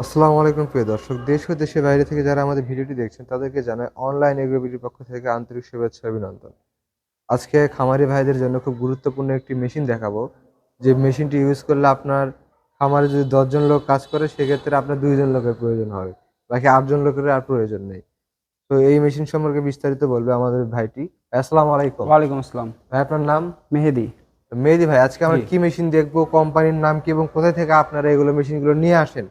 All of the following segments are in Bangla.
আসসালামু আলাইকুম প্রিয় দর্শক দেশ ও দেশের বাইরে থেকে যারা আমাদের ভিডিওটি দেখছেন তাদেরকে জানাই অনলাইন এগ্রোবিটির পক্ষ থেকে আন্তরিক শুভেচ্ছা অভিনন্দন। আজকে খামারি ভাইদের জন্য খুব গুরুত্বপূর্ণ একটি মেশিন দেখাবো। যে মেশিনটি ইউজ করলে আপনার খামারে যদি দশজন লোক কাজ করে সেক্ষেত্রে আপনার দুইজন লোকের প্রয়োজন হবে। বাকি আটজন লোকের আর প্রয়োজন নেই। তো এই মেশিন সম্পর্কে বিস্তারিত বলবে আমাদের ভাইটি। আসসালামু আলাইকুম। ওয়ালাইকুম আসসালাম। ভাই আপনার নাম? মেহেদি। মেহেদি ভাই আজকে আমরা কি মেশিন দেখব কোম্পানির নাম কি এবং কোথায় থেকে আপনারা এগুলো মেশিনগুলো নিয়ে আসেন।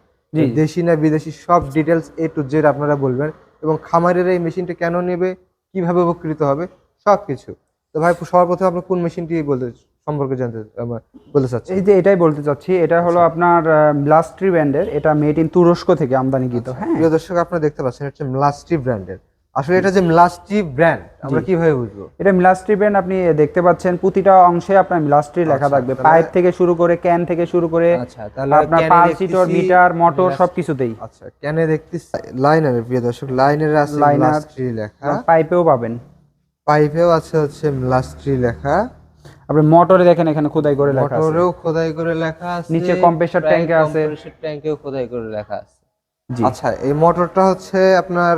দেশি না বিদেশি সব ডিটেলস এ টু জেড আপনারা বলবেন এবং খামারের এই মেশিনটা কেন নেবে কীভাবে উপকৃত হবে সব কিছু তো ভাই সর্বপ্রথম আপনি কোন মেশিনটি বলতে সম্পর্কে জানতে বলতে চাচ্ছি এই যে এটাই বলতে চাচ্ছি এটা হলো আপনার ব্লাস্ট্রি ব্র্যান্ডের এটা মেড ইন তুরস্ক থেকে আমদানিকৃত হ্যাঁ। প্রিয় দর্শক আপনারা দেখতে পাচ্ছেন এটা হচ্ছে ম্লাস্ট্রি ব্র্যান্ডের আসলে এটা যে মিলাস্টি ব্র্যান্ড আমরা কীভাবে বুঝব? এটা মিলাস্ট্রি ব্র্যান্ড আপনি দেখতে পাচ্ছেন প্রতিটা অংশে আপনার মিলাস্ট্রি লেখা আচ্ছা, থাকবে। পাইপ থেকে শুরু করে ক্যান থেকে শুরু করে আচ্ছা তাহলে আপনার ক্যানে পালসিটর মিটার মোটর সবকিছুতেই। আচ্ছা কেন দেখতেছি লাইনার প্রিয় দর্শক লাইনের আছে মিলাস্ট্রি লেখা। পাইপেও পাবেন। পাইপেও আছে হচ্ছে মিলাস্ট্রি লেখা। আপনি মোটরে দেখেন এখানে খোদাই করে লেখা আছে। মোটরেও খোদাই করে লেখা আছে। নিচে tank এ আছে। tank এও খোদাই করে লেখা আছে। আচ্ছা এই মোটরটা হচ্ছে আপনার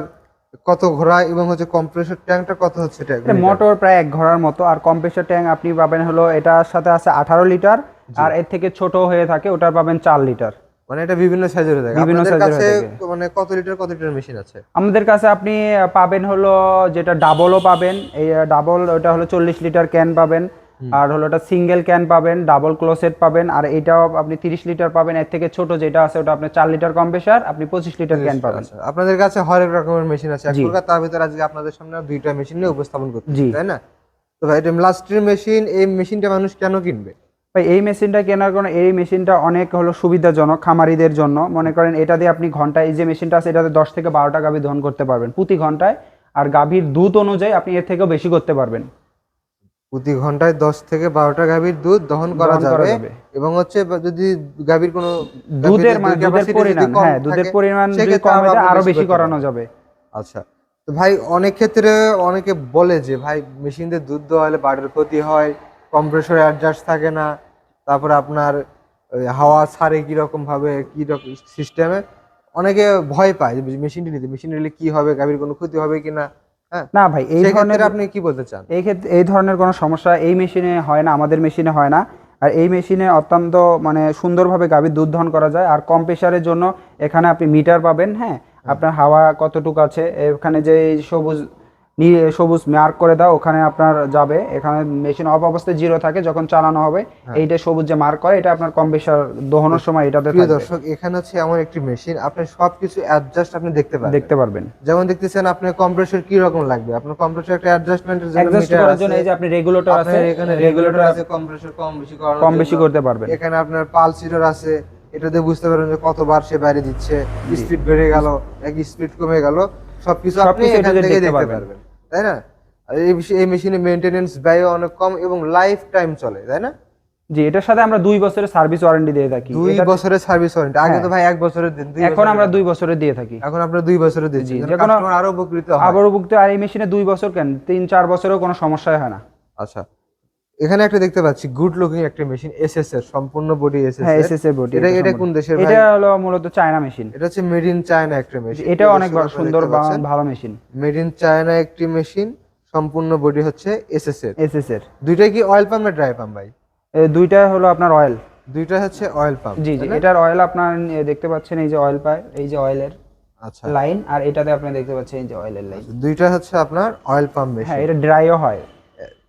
কত ঘোড়া এবং হচ্ছে কম্প্রেসর ট্যাঙ্কটা কত হচ্ছে এটা মোটর প্রায় এক ঘোড়ার মতো। আর কম্প্রেসার ট্যাঙ্ক আপনি পাবেন হলো এটার সাথে আছে আঠারো লিটার আর এর থেকে ছোট হয়ে থাকে ওটার পাবেন চার লিটার। মানে এটা বিভিন্ন সাইজের হয়ে থাকে। বিভিন্ন কাছে মানে কত লিটার কত লিটার মেশিন আছে? আমাদের কাছে আপনি পাবেন হলো যেটা ডাবলও পাবেন। এই ডাবল ওটা হলো চল্লিশ লিটার ক্যান পাবেন। আর হলো ওটা সিঙ্গেল ক্যান পাবেন ডাবল ক্লোসেট পাবেন আর এটাও আপনি তিরিশ লিটার পাবেন এর থেকে ছোট যেটা আছে ওটা আপনি চার লিটার কম্প্রেসার আপনি পঁচিশ লিটার ক্যান পাবেন। আচ্ছা, আপনাদের কাছে হরেক রকমের মেশিন আছে। জি। এখনকার তার ভিতরে আজকে আপনাদের সামনে দুইটা মেশিন নিয়ে উপস্থাপন করতে তাই না? তো ভাই এটা লাস্টের মেশিন এই মেশিনটা মানুষ কেন কিনবে? ভাই এই মেশিনটা কেনার কারণে এই মেশিনটা অনেক হলো সুবিধাজনক খামারিদের জন্য। মনে করেন এটা দিয়ে আপনি ঘন্টায় এই যে মেশিনটা আছে এটাতে দশ থেকে বারোটা গাভী দহন করতে পারবেন প্রতি ঘন্টায়। আর গাভীর দুধ অনুযায়ী আপনি এর থেকেও বেশি করতে পারবেন। প্রতি ঘন্টায় দশ থেকে বারোটা গাভীর দুধ দহন করা যাবে। এবং হচ্ছে যদি গাভীর কোনো দুধের দুধ দুধের পরিমাণ হ্যাঁ দুধের পরিমাণ যদি কম আরও হয়ে বেশি করানো যাবে। আচ্ছা তো ভাই অনেক ক্ষেত্রে অনেকে বলে যে ভাই মেশিন দিয়ে দুধ দেওয়া হলে বাড়ির ক্ষতি হয় কম্প্রেসর অ্যাডজাস্ট থাকে না তারপরে আপনার হাওয়া ছাড়ে কীরকম ভাবে কি রকম সিস্টেমে অনেকে ভয় পায় যে মেশিনটি নিতে মেশিন নিলে কি হবে? গাভীর কোনো ক্ষতি হবে কিনা? না ভাই এই ধরনের আপনি কি বলতে চান? এই ক্ষেত্রে এই ধরনের কোনো সমস্যা এই মেশিনে হয় না আমাদের মেশিনে হয় না। আর এই মেশিনে অত্যন্ত মানে সুন্দরভাবে গাভীর দুধ ধন করা যায়। আর কম প্রেশারের জন্য এখানে আপনি মিটার পাবেন হ্যাঁ। আপনার হাওয়া কতটুকু আছে এখানে যে সবুজ নীল সবুজ মার্ক করে দাও ওখানে আপনার যাবে। এখানে মেশিন অফ অবস্থায় জিরো থাকে যখন চালানো হবে এইটা সবুজ যে মার্ক করে এটা আপনার কম প্রেশার দহনের সময় এটাতে প্রিয় দর্শক এখানে হচ্ছে এমন একটি মেশিন আপনি সবকিছু অ্যাডজাস্ট আপনি দেখতে পাবেন দেখতে পারবেন। যেমন দেখতেছেন আপনার কম্প্রেসর কি রকম লাগবে? আপনার কম্প্রেসর একটা অ্যাডজাস্টমেন্টের জন্য অ্যাডজাস্ট করার জন্য এই যে আপনি রেগুলেটর আছে এখানে রেগুলেটর আছে কম্প্রেসর কম বেশি করার কম বেশি করতে পারবেন। এখানে আপনার পালসিটর আছে এটা দিয়ে বুঝতে পারবেন যে কতবার সে বাইরে দিচ্ছে স্পিড বেড়ে গেল এক স্পিড কমে গেল সবকিছু আপনি এখান থেকে দেখতে পারবেন। তাই না? এই মেশিনে মেইনটেনেন্স ব্যয় অনেক কম এবং লাইফ টাইম চলে তাই না? জি এটার সাথে আমরা দুই বছরের সার্ভিস ওয়ারেন্টি দিয়ে থাকি। দুই বছরের সার্ভিস ওয়ারেন্টি আগে। তো ভাই এক বছরের দিন এখন আমরা দুই বছরের দিয়ে থাকি। এখন আমরা দুই বছরের দিচ্ছি জি, যেন যে কোনো- customer আরও উপকৃত আবার উপকৃত আর এই মেশিনে দুই বছর কেন? তিন চার বছরেও কোনো সমস্যাই হয় না। আচ্ছা। এখানে একটা দেখতে পাচ্ছি গুড লুকিং একটা মেশিন এসএস এর সম্পূর্ণ বডি এসএস হ্যাঁ এস এস এর বডি এটা এটা কোন দেশের ভাই? এটা হলো মূলত চায়না মেশিন এটা হচ্ছে মেড ইন চায়না একটা মেশিন এটা অনেক সুন্দর ভালো মেশিন মেড ইন চায়না একটি মেশিন সম্পূর্ণ বডি হচ্ছে এসএস এর এস এস এর দুইটাই কি অয়েল পাম্প না ড্রাই পাম্প ভাই? এই দুইটা হলো আপনার অয়েল দুইটা হচ্ছে অয়েল পাম্প জি জি এটার অয়েল আপনার দেখতে পাচ্ছেন এই যে অয়েল পায় এই যে অয়েলের আচ্ছা। লাইন আর এটাতে আপনি দেখতে পাচ্ছেন এই যে অয়েলের লাইন দুইটা হচ্ছে আপনার অয়েল পাম্প মেশিন হ্যাঁ এটা ড্রাইও হয়।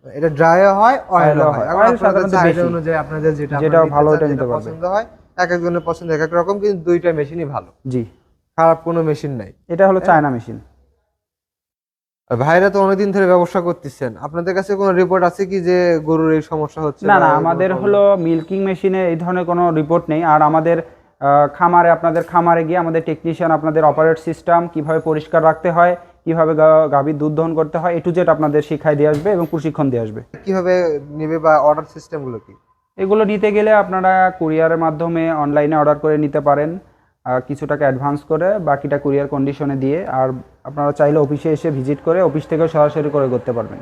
এটা ড্রাইও হয় Oil-ও হয়। হয়। এখন আপনাদের চাহিদা অনুযায়ী আপনাদের যেটা যেটা ভালো ওটা নিতে পারবেন। পছন্দ হয় এক একজনের পছন্দ এক এক রকম কিন্তু দুইটা মেশিনই ভালো। জি। খারাপ কোনো মেশিন নাই। এটা হলো চায়না মেশিন ভাইরা তো অনেকদিন ধরে ব্যবসা করতেছেন। আপনাদের কাছে কোনো রিপোর্ট আছে কি যে গরুর এই সমস্যা হচ্ছে না না আমাদের? হলো মিল্কিং মেশিনে এই ধরনের কোনো রিপোর্ট নেই। আর আমাদের খামারে আপনাদের খামারে গিয়ে আমাদের টেকনিশিয়ান আপনাদের অপারেট সিস্টেম কীভাবে পরিষ্কার রাখতে হয় কীভাবে গাভীর দুধ দহন করতে হয় এ টু জেড আপনাদের শিক্ষায় দিয়ে আসবে এবং প্রশিক্ষণ দিয়ে আসবে। কীভাবে নেবে বা অর্ডার সিস্টেমগুলো কি? এগুলো নিতে গেলে আপনারা কুরিয়ারের মাধ্যমে অনলাইনে অর্ডার করে নিতে পারেন কিছু টাকা অ্যাডভান্স করে বাকিটা কুরিয়ার কন্ডিশনে দিয়ে আর আপনারা চাইলে অফিসে এসে ভিজিট করে অফিস থেকে সরাসরি করে করতে পারবেন।